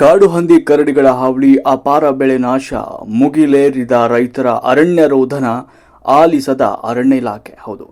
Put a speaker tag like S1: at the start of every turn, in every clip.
S1: ಕಾಡು ಹಂದಿ ಕರಡಿಗಳ ಹಾವಳಿ ಅಪಾರ ಬೆಳೆ ನಾಶ. ಮುಗಿಲೇರಿದ ರೈತರ ಅರಣ್ಯ ರೋಧನ ಆಲಿಸದ ಅರಣ್ಯ ಇಲಾಖೆ. ಹೌದು.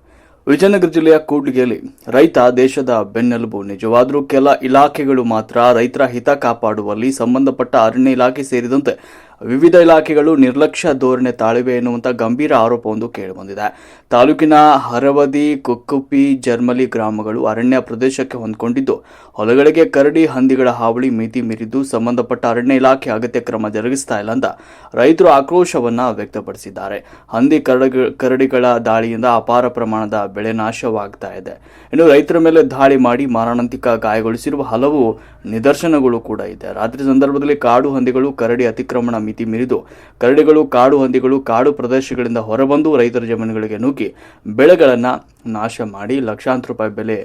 S1: ವಿಜಯನಗರ ಜಿಲ್ಲೆಯ ಕೂಡ್ಲಿಗೆಯಲ್ಲಿ ರೈತ ದೇಶದ ಬೆನ್ನೆಲುಬು. ನಿಜವಾದರೂ ಕೆಲ ಇಲಾಖೆಗಳು ಮಾತ್ರ ರೈತರ ಹಿತ ಕಾಪಾಡುವಲ್ಲಿ ಸಂಬಂಧಪಟ್ಟ ಅರಣ್ಯ ಇಲಾಖೆ ಸೇರಿದಂತೆ ವಿವಿಧ ಇಲಾಖೆಗಳು ನಿರ್ಲಕ್ಷ್ಯ ಧೋರಣೆ ತಾಳಿವೆ ಎನ್ನುವಂಥ ಗಂಭೀರ ಆರೋಪವೊಂದು ಕೇಳಿಬಂದಿದೆ ತಾಲೂಕಿನ ಹರವದಿ ಕುಕ್ಕುಪಿ ಜರ್ಮಲಿ ಗ್ರಾಮಗಳು ಅರಣ್ಯ ಪ್ರದೇಶಕ್ಕೆ ಹೊಂದಿಕೊಂಡಿದ್ದು, ಹೊಲಗಳಿಗೆ ಕರಡಿ ಹಂದಿಗಳ ಹಾವಳಿ ಮಿತಿ ಮೀರಿದ್ದು, ಸಂಬಂಧಪಟ್ಟ ಅರಣ್ಯ ಇಲಾಖೆ ಅಗತ್ಯ ಕ್ರಮ ಜರುಗಿಸ್ತಾ ಇಲ್ಲ ಅಂತ ರೈತರು ಆಕ್ರೋಶವನ್ನು ವ್ಯಕ್ತಪಡಿಸಿದ್ದಾರೆ. ಹಂದಿ ಕರಡಿ, ಕರಡಿಗಳ ದಾಳಿಯಿಂದ ಅಪಾರ ಪ್ರಮಾಣದ ಬೆಳೆ ನಾಶವಾಗ್ತಾ ಇದೆ. ಇನ್ನು ರೈತರ ಮೇಲೆ ದಾಳಿ ಮಾಡಿ ಮಾರಣಾಂತಿಕ ಗಾಯಗೊಳಿಸಿರುವ ಹಲವು ನಿದರ್ಶನಗಳು ಕೂಡ ಇದೆ. ರಾತ್ರಿ ಸಂದರ್ಭದಲ್ಲಿ ಕಾಡು ಹಂದಿಗಳು ಕರಡಿ ಅತಿಕ್ರಮಣ ಮಿತಿ ಮೀರಿದು ಕರಡಿಗಳು, ಕಾಡು ಹಂದಿಗಳು, ಕಾಡು ಪ್ರದೇಶಗಳಿಂದ ಹೊರಬಂದು ರೈತರ ಜಮೀನುಗಳಿಗೆ ನುಗ್ಗಿ ಬೆಳೆಗಳನ್ನು ನಾಶ ಮಾಡಿ ಲಕ್ಷಾಂತರ ರೂಪಾಯಿ ಬೆಲೆ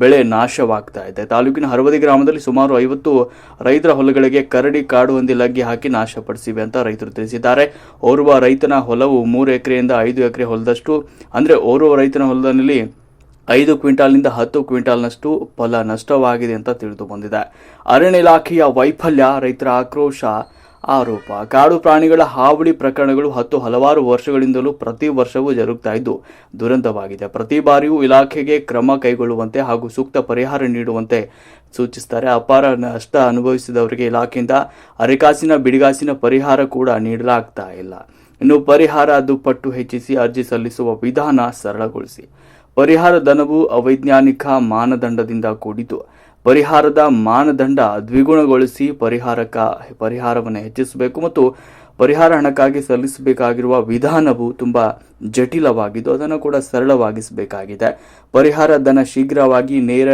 S1: ಬೆಳೆ ನಾಶವಾಗ್ತಾ ಇದೆ. ತಾಲೂಕಿನ ಹರವದಿ ಗ್ರಾಮದಲ್ಲಿ ಸುಮಾರು ಐವತ್ತು ರೈತರ ಹೊಲಗಳಿಗೆ ಕರಡಿ, ಕಾಡು ಹಂದಿ ಲಗ್ಗಿ ಹಾಕಿ ನಾಶಪಡಿಸಿವೆ ಅಂತ ರೈತರು ತಿಳಿಸಿದ್ದಾರೆ. ಓರ್ವ ರೈತನ ಹೊಲವು ಮೂರು ಎಕರೆಯಿಂದ ಐದು ಎಕರೆ ಹೊಲದಷ್ಟು, ಅಂದರೆ ಓರ್ವ ರೈತನ ಹೊಲದಲ್ಲಿ ಐದು ಕ್ವಿಂಟಾಲ್ನಿಂದ ಹತ್ತು ಕ್ವಿಂಟಾಲ್ನಷ್ಟು ಫಲ ನಷ್ಟವಾಗಿದೆ ಅಂತ ತಿಳಿದು ಬಂದಿದೆ. ಅರಣ್ಯ ಇಲಾಖೆಯ ವೈಫಲ್ಯ, ರೈತರ ಆಕ್ರೋಶ ಆರೋಪ. ಕಾಡು ಪ್ರಾಣಿಗಳ ಹಾವಳಿ ಪ್ರಕರಣಗಳು ಹತ್ತು ಹಲವಾರು ವರ್ಷಗಳಿಂದಲೂ ಪ್ರತಿ ವರ್ಷವೂ ಜರುಗ್ತಾ ಇದ್ದು ದುರಂತವಾಗಿದೆ. ಪ್ರತಿ ಬಾರಿಯೂ ಇಲಾಖೆಗೆ ಕ್ರಮ ಕೈಗೊಳ್ಳುವಂತೆ ಹಾಗೂ ಸೂಕ್ತ ಪರಿಹಾರ ನೀಡುವಂತೆ ಸೂಚಿಸ್ತಾರೆ. ಅಪಾರ ನಷ್ಟ ಅನುಭವಿಸಿದವರಿಗೆ ಇಲಾಖೆಯಿಂದ ಅರೆಕಾಸಿನ ಬಿಡಿಗಾಸಿನ ಪರಿಹಾರ ಕೂಡ ನೀಡಲಾಗ್ತಾ ಇಲ್ಲ. ಇನ್ನು ಪರಿಹಾರ ದುಪ್ಪಟ್ಟು ಹೆಚ್ಚಿಸಿ ಅರ್ಜಿ ಸಲ್ಲಿಸುವ ವಿಧಾನ ಸರಳಗೊಳಿಸಿ. ಪರಿಹಾರ ಧನವು ಅವೈಜ್ಞಾನಿಕ ಮಾನದಂಡದಿಂದ ಕೂಡಿದ್ದು. ಪರಿಹಾರದ ಮಾನದಂಡ ದ್ವಿಗುಣಗೊಳಿಸಿ ಪರಿಹಾರಕ ಪರಿಹಾರವನ್ನು ಹೆಚ್ಚಿಸಬೇಕು ಮತ್ತು ಪರಿಹಾರ ಹಣಕ್ಕಾಗಿ ಸಲ್ಲಿಸಬೇಕಾಗಿರುವ ವಿಧಾನವು ತುಂಬ ಜಟಿಲವಾಗಿದ್ದು ಅದನ್ನು ಕೂಡ ಸರಳವಾಗಿಸಬೇಕಾಗಿದೆ. ಪರಿಹಾರ ಧನ ಶೀಘ್ರವಾಗಿ ನೇರ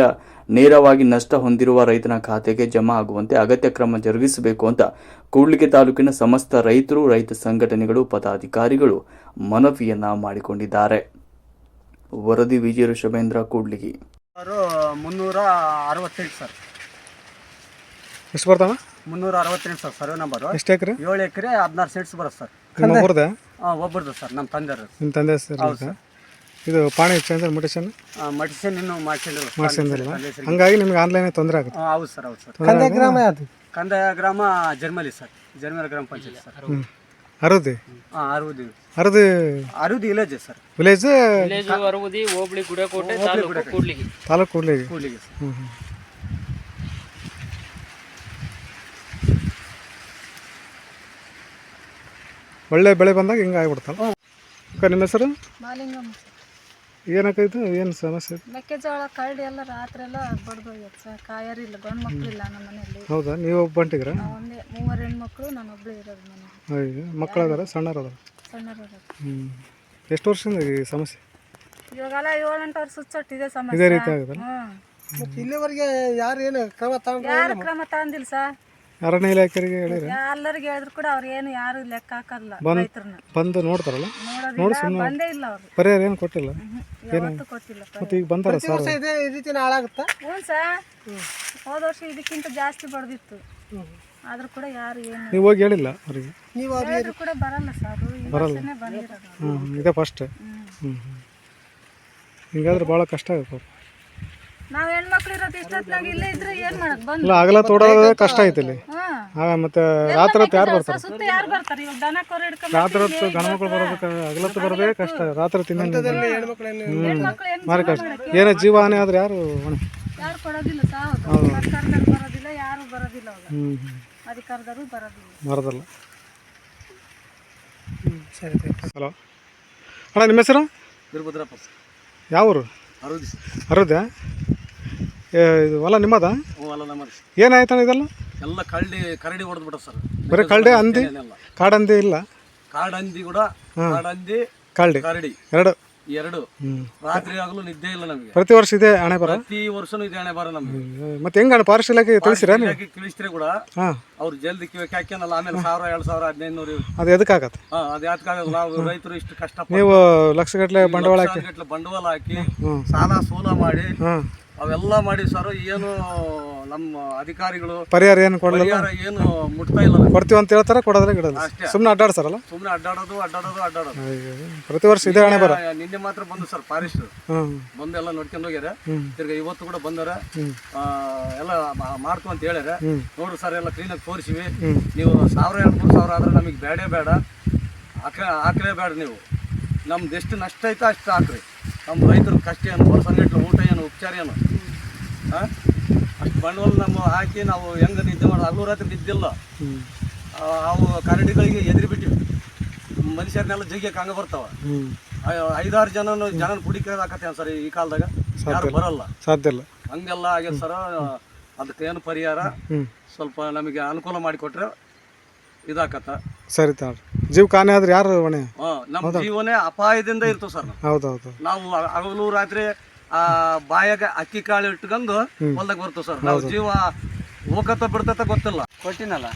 S1: ನೇರವಾಗಿ ನಷ್ಟ ಹೊಂದಿರುವ ರೈತನ ಖಾತೆಗೆ ಜಮಾ ಆಗುವಂತೆ ಅಗತ್ಯ ಕ್ರಮ ಜರುಗಿಸಬೇಕು ಅಂತ ಕೂಡ್ಲಿಗೆ ತಾಲೂಕಿನ ಸಮಸ್ತ ರೈತರು, ರೈತ ಸಂಘಟನೆಗಳು, ಪದಾಧಿಕಾರಿಗಳು ಮನವಿಯನ್ನ ಮಾಡಿಕೊಂಡಿದ್ದಾರೆ. ವರದಿ ವಿಜಯ ಋಷಭೇಂದ್ರ ಕೂಡ್ಲಿಗಿ.
S2: ಮುನ್ನೂರ ಅರವತ್ತೆಂಟು ಸರ್.
S3: ಎಷ್ಟು ಬರ್ತಾವ?
S2: ಮುನ್ನೂರ ಅರವತ್ತೆಂಟು ಸರ್ ಸರ್ವೆ ನಂಬರು.
S3: ಎಷ್ಟು ಎಕರೆ?
S2: ಏಳು ಎಕರೆ ಹದಿನಾರು ಸೆಂಟ್ಸ್ ಬರುತ್ತೆ ಸರ್.
S3: ಒಬ್ಬರದ
S2: ಹಾಂ ಒಬ್ಬರದು ಸರ್ ನಮ್ಮ ತಂದೆ
S3: ನಿಮ್ಮ ತಂದೆ
S2: ಹೌದು ಸರ್.
S3: ಇದು ಪಾಣಿ ಚಂದ್ರ ಮುಟೇಶನ್?
S2: ಮಡಿಸನ್ ಇನ್ನೂ ಮಾಡ್ಕೊಂಡಿಲ್ಲ
S3: ಮಾಡ್ಸಿಂದಿಲ್ಲ ಹಂಗಾಗಿ ನಿಮ್ಗೆ ಆನ್ಲೈನ್ ತೊಂದರೆ ಆಗುತ್ತೆ.
S2: ಹೌದು ಸರ್ ಹೌದು ಸರ್.
S3: ಕಂದಾಯ ಗ್ರಾಮ ಯಾವುದು?
S2: ಕಂದಾಯ ಗ್ರಾಮ ಜರ್ಮಲಿ ಸರ್ ಜರ್ಮಲಿ ಗ್ರಾಮ ಪಂಚಾಯತ್ ಸರ್. ಹಾಂ Arudi
S3: Aradi
S2: Arudi village sir.
S3: Village
S4: village ಓಬಳಿ ಹೋಬಳಿ ಗುಡಕೋಟೆ ತಾಲೂಕು ಕೂಡ್ಲಿಗಿ.
S3: ತಾಲೂಕು ಕೂಡ್ಲಿಗೆ?
S2: ಕೂಲಿಗೆ ಸರ್.
S3: ಹ್ಞೂ ಹ್ಞೂ ಒಳ್ಳೆ ಬೆಳೆ ಬಂದಾಗ ಹಿಂಗೆ ಆಗ್ಬಿಡ್ತಲ್ಲ. ಅಕ್ಕ ನಿಮ್ಮ ಹೆಸರು?
S5: ಮಾಲಿಂಗಮ್ಮ
S3: ಏನಾಕೈತು ಏನು ಸಮಸ್ಯೆ?
S5: ಮೆಕ್ಕೆಜೋಳ ಕರಡಿ ಎಲ್ಲ ರಾತ್ರಿ ಎಲ್ಲ ಬಡ್ದು ಸರ್. ಕಾಯರಿಲ್ಲ ಗಂಡು ಮಕ್ಕಳಿಲ್ಲ ನಮ್ಮ ಮನೆಯಲ್ಲಿ.
S3: ಹೌದಾ? ನೀವು ಒಬ್ಬ ಬಂಟಿಗ್ರ
S5: ನಾವು ಒಂದೇ ಮೂವರು ಹೆಣ್ಮಕ್ಳು ನಾನು ಒಬ್ಳು ಇರೋದು ಮನೆಯಲ್ಲಿ
S3: ಅಯ್ಯೋ ಮಕ್ಕಳು ಅದಾರ ಸಣ್ಣರು ಅದಾರ
S5: ಸಣ್ಣರು
S3: ಹ್ಞೂ ಎಷ್ಟು ವರ್ಷದಿಂದ ಈ ಸಮಸ್ಯೆ?
S5: ಇವಾಗೆಲ್ಲ ಏಳೆಂಟು ವರ್ಷ ಸುಚ್ಚೊಟ್ಟಿದೆ ಸಮಸ್ಯೆ.
S3: ಇದೇ
S5: ಸಮಸ್ಯೆ
S3: ರೀತಿ ಆಗುದಲ್ಲ?
S5: ಹ್ಞೂ
S2: ಇಲ್ಲಿವರೆಗೆ ಯಾರು ಏನು ಕ್ರಮ ತಗೊಂಡು
S5: ಯಾರು ಕ್ರಮ ತಗೊಂಡಿಲ್ಲ ಸರ್.
S3: ಅರಣ್ಯ ಇಲಾಖೆಗೆ ಹೇಳಿದ್ರೆ?
S5: ಎಲ್ಲರಿಗೆ ಹೇಳಿದ್ರು ಕೂಡ ಅವ್ರು ಏನು ಯಾರು ಲೆಕ್ಕ ಹಾಕಲ್ಲ ರೈತರನ್ನ.
S3: ಬಂದು ನೋಡ್ತಾರಲ್ಲ?
S5: ನೋಡೋದಿಲ್ಲ ಬಂದೇ ಇಲ್ಲ ಅವರು.
S3: ಪರಿಹಾರ ಏನು ಕೊಟ್ಟಿಲ್ಲ?
S5: ಯಾವತ್ತೂ ಕೊಟ್ಟಿಲ್ಲ
S3: ಮತ್ತೆ ಈಗ ಬಂದಾರ ಸರ್?
S2: ಇದೇ ಈ ರೀತಿ ಹಾಳಾಗುತ್ತಾ?
S5: ಹ್ಞೂ ಸರ್ ಹೋದ ವರ್ಷ ಇದಕ್ಕಿಂತ ಜಾಸ್ತಿ ಬಡ್ದಿತ್ತು. ಆದ್ರೂ ಕೂಡ ಯಾರು ಏನು
S3: ನೀವು ಹೋಗಿ ಹೇಳಿಲ್ಲ ಅವರಿಗೆ?
S2: ನೀವು
S5: ಹೇಳಿದ್ರು ಕೂಡ ಬರಲ್ಲ ಸರ್. ಈ ವರ್ಷನೇ ಬಂದಿರೋದು.
S3: ಹ್ಞೂ ಇದೇ ಫಸ್ಟ್ ಹ್ಞೂ ಹ್ಞೂ ಹಿಂಗಾದ್ರೆ ಭಾಳ ಕಷ್ಟ ಆಗುತ್ತೆ ಅವ್ರು.
S5: ನಾವು ಹೆಣ್ಮಕ್ಳು ಇರೋದು ಇಷ್ಟೊತ್ತಿನಾಗ ಇಲ್ಲೇ ಇದ್ರೆ ಏನು ಮಾಡೋದು ಬಂದು.
S3: ಇಲ್ಲ ಆಗಲ ತೋಡೋದು ಕಷ್ಟ ಐತೆ ಇಲ್ಲಿ
S5: ಹಾ
S3: ಮತ್ತೆ ರಾತ್ರಿ ಹೊತ್ತು ಯಾರು ಬರ್ತಾರೆ?
S5: ಸುತ್ತ ಯಾರು ಬರ್ತಾರೆ? ಇವಾಗ ದನ ಕೊರ ಹಿಡ್ಕೊಂಡ್
S3: ರಾತ್ರಿ ಹೊತ್ತು ಗಂಡ್ಮಕ್ಳು ಬರೋದಕ್ಕೆ ಹಗಲತ್ತು ಬರೋದೇ ಕಷ್ಟ ರಾತ್ರಿ ತಿನ್ನ
S5: ಹೆಣ್ಮಕ್ಳು ಏನ್
S3: ಮಾರಿ ಕಷ್ಟ. ಏನೋ ಜೀವ ಹಾನಿ ಆದ್ರೆ ಯಾರು ಹೊಣೆ
S5: ಯಾರು ಕೊಡೋದಿಲ್ಲ ಸಾವುದು ಸರ್ಕಾರದವ್ರು ಬರೋದಿಲ್ಲ ಯಾರು ಬರೋದಿಲ್ಲ ಅವಾಗ
S3: ಹ್ಞೂ ಹ್ಞೂ
S5: ಅಧಿಕಾರದವರು ಬರೋದಿಲ್ಲ.
S3: ಬರೋದಲ್ಲ. ಸರಿ ಹಲೋ. ಅಣ್ಣ ನಿಮ್ಮ ಹೆಸರು?
S2: ವೀರಭದ್ರಪ್ಪ
S3: ಯಾವ ಊರು? ಅರುದ್ಯಾ? ಇದು ಹೊಲ ನಿಮ್ಮದ? ಏನಾಯ್ತಣ್ಣ ಇದೆಲ್ಲ?
S2: ಎಲ್ಲ ಕಳ್ಳಿ ಕರಡಿ ಹೊಡೆದು ಬಿಡ ಸರ್.
S3: ಬರೀ ಕಳ್ಳೆ ಹಂದಿ? ಕಾಡಂದಿ ಇಲ್ಲ?
S2: ಕಾಡಂದಿ ಕೂಡ ಕಾಡಂದಿ
S3: ಕಳ್ಳಿ
S2: ಕರಡಿ.
S3: ಎರಡು?
S2: ಎರಡು. ರಾತ್ರಿ ಆಗಲು ನಿದ್ದೆ ಇಲ್ಲ ನಮಗೆ.
S3: ಪ್ರತಿ ವರ್ಷ ಇದೆ ಹಣೆ ಬರ
S2: ಪ್ರತಿ ವರ್ಷನೂ ಇದೆ ಹಣೆ ಬರ ನಮಗೆ.
S3: ಮತ್ತೆ ಹೆಂಗ ಫಾರೆಸ್ಟ್ ಇಲಾಖೆ ತಿಳಿಸಿರಾ
S2: ತಿಳಿಸಿದ್ರೆ ಕೂಡ? ಅವ್ರು ಜಲ್ದಿ ಕಿವಿಗೆ ಹಾಕ್ಯಾನಲ್ಲ ಆಮೇಲೆ ಸಾವಿರ ಎರಡು ಸಾವಿರ ಹದಿನೈದು ನೂರು
S3: ಅದು ಎದಕ್ಕಾಗತ್ತೆ
S2: ಹಾ ಅದು ಯಾತಕ್ಕಾಗಲ್ಲ ನಾವು ರೈತರು ಇಷ್ಟು ಕಷ್ಟ
S3: ನೀವು ಲಕ್ಷಗಟ್ಟಲೆ ಬಂಡವಾಳ ಹಾಕಿ?
S2: ಬಂಡವಾಳ ಹಾಕಿ ಸಾಲ ಸೂಲ ಮಾಡಿ ಅವೆಲ್ಲ ಮಾಡಿ ಸರ್ ಏನು ನಮ್ಮ ಅಧಿಕಾರಿಗಳು
S3: ಪರಿಹಾರ ಏನು ಕೊಡಲ್ಲ
S2: ಪರಿಹಾರ ಏನು ಮುಟ್ತಾ ಇಲ್ಲ
S3: ಕೊಡ್ತೀವಿ ಅಂತ ಹೇಳ್ತಾರೆ ಕೊಡೋದ್ರೆ ಗಿಡಲ್ಲ
S2: ಅಷ್ಟೇ.
S3: ಸುಮ್ಮನೆ ಅಡ್ಡಾಡ್ಸಾರಲ್ಲ
S2: ಸುಮ್ಮನೆ ಅಡ್ಡಾಡೋದು ಅಡ್ಡಾಡೋದು ಅಡ್ಡಾಡೋದು.
S3: ಅಯ್ಯೋ. ಪ್ರತಿ ವರ್ಷ ಇದೇ ಹಣೆ ಬರ
S2: ಆ, ನಿನ್ನೆ ಮಾತ್ರ ಬಂದು ಸರ್ ಫಾರೆಸ್ಟ್
S3: ಹ್ಞೂ
S2: ಬಂದು ಎಲ್ಲ ನೋಡ್ಕೊಂಡು ಹೋಗ್ಯಾರ.
S3: ಹ್ಮ್.
S2: ತಿರ್ಗಾ ಇವತ್ತು ಕೂಡ ಬಂದಾರ ಆ, ಎಲ್ಲ ಮಾ- ಮಾಡ್ತು ಅಂತ ಹೇಳ್ಯಾರ.
S3: ಹ್ಮ್.
S2: ನೋಡ್ರಿ ಸರ್ ಎಲ್ಲ ಕ್ಲೀನಾಗಿ ತೋರಿಸಿವಿ.
S3: ಹ್ಮ್.
S2: ನೀವು ಸಾವಿರ ಎರಡು ಮೂರು ಸಾವಿರ ಆದ್ರೆ ನಮಗೆ ಬೇಡೇ ಬೇಡ ಹಾಕ ಹಾಕಲೇ ಬೇಡ ನೀವು. ನಮ್ದು ಎಷ್ಟು ನಷ್ಟ ಐತೆ ಅಷ್ಟು ಹಾಕ್ರಿ. ನಮ್ಮ ರೈತರ ಕಷ್ಟ ಏನು ವರ್ಷಗಟ್ಟಲೆ ಊಟ ಏನು ಉಪಚಾರ ಏನು. ಅಷ್ಟು ಬಂಡವಾಳ ನಮ್ಮ ಹಾಕಿ ನಾವು ಹೆಂಗೆ ನಿದ್ದೆ ಮಾಡಿ ಹಗಲು ರಾತ್ರಿ ನಿದ್ದಿಲ್ಲ. ಅವು ಕರಡಿಗಳಿಗೆ ಎದುರು ಬಿಟ್ಟಿವಿ. ಮನುಷ್ಯರನ್ನೆಲ್ಲ ಜಗ್ಗಿಯಕ್ಕೆ ಹಂಗೆ ಬರ್ತಾವ. ಐದಾರು ಜನ ಜನನ ಕುಡಿಕೆ ಹಾಕತ್ತೇವೆ ಸರ್ ಈ ಕಾಲದಾಗ? ಯಾರು ಬರಲ್ಲ.
S3: ಸಾಧ್ಯ ಇಲ್ಲ.
S2: ಹಂಗೆಲ್ಲ ಆಗ್ಯದ ಸರ್. ಅದಕ್ಕೇನು ಏನು ಪರಿಹಾರ ಸ್ವಲ್ಪ ನಮಗೆ ಅನುಕೂಲ ಮಾಡಿಕೊಟ್ರೆ ಇದಾಕತ್ತ.
S3: ಸರಿ ತಾಳ್ರಿ ಜೀವ ಕಾಣೆ ಆದ್ರೆ ಯಾರು ಹೊಣೆ?
S2: ಹಾಂ ನಮ್ಮ ಜೀವನೇ ಅಪಾಯದಿಂದ ಇರ್ತವೆ ಸರ್. ಹೌದೌದು.
S3: ಹೌದು ಹೌದು
S2: ನಾವು ಹಗಲು ರಾತ್ರಿ ಆ ಬಾಯಾಗ ಅಕ್ಕಿ ಕಾಳು ಇಟ್ಕೊಂಡು ಹೊಲ್ದಾಗ ಬರ್ತೇವೆ ಸರ್. ನಾವು ಜೀವ ಹೋಗತ್ತ ಬಿಡ್ತತ ಗೊತ್ತಿಲ್ಲ.
S4: ಕೊಟ್ಟಿನಲ್ಲ?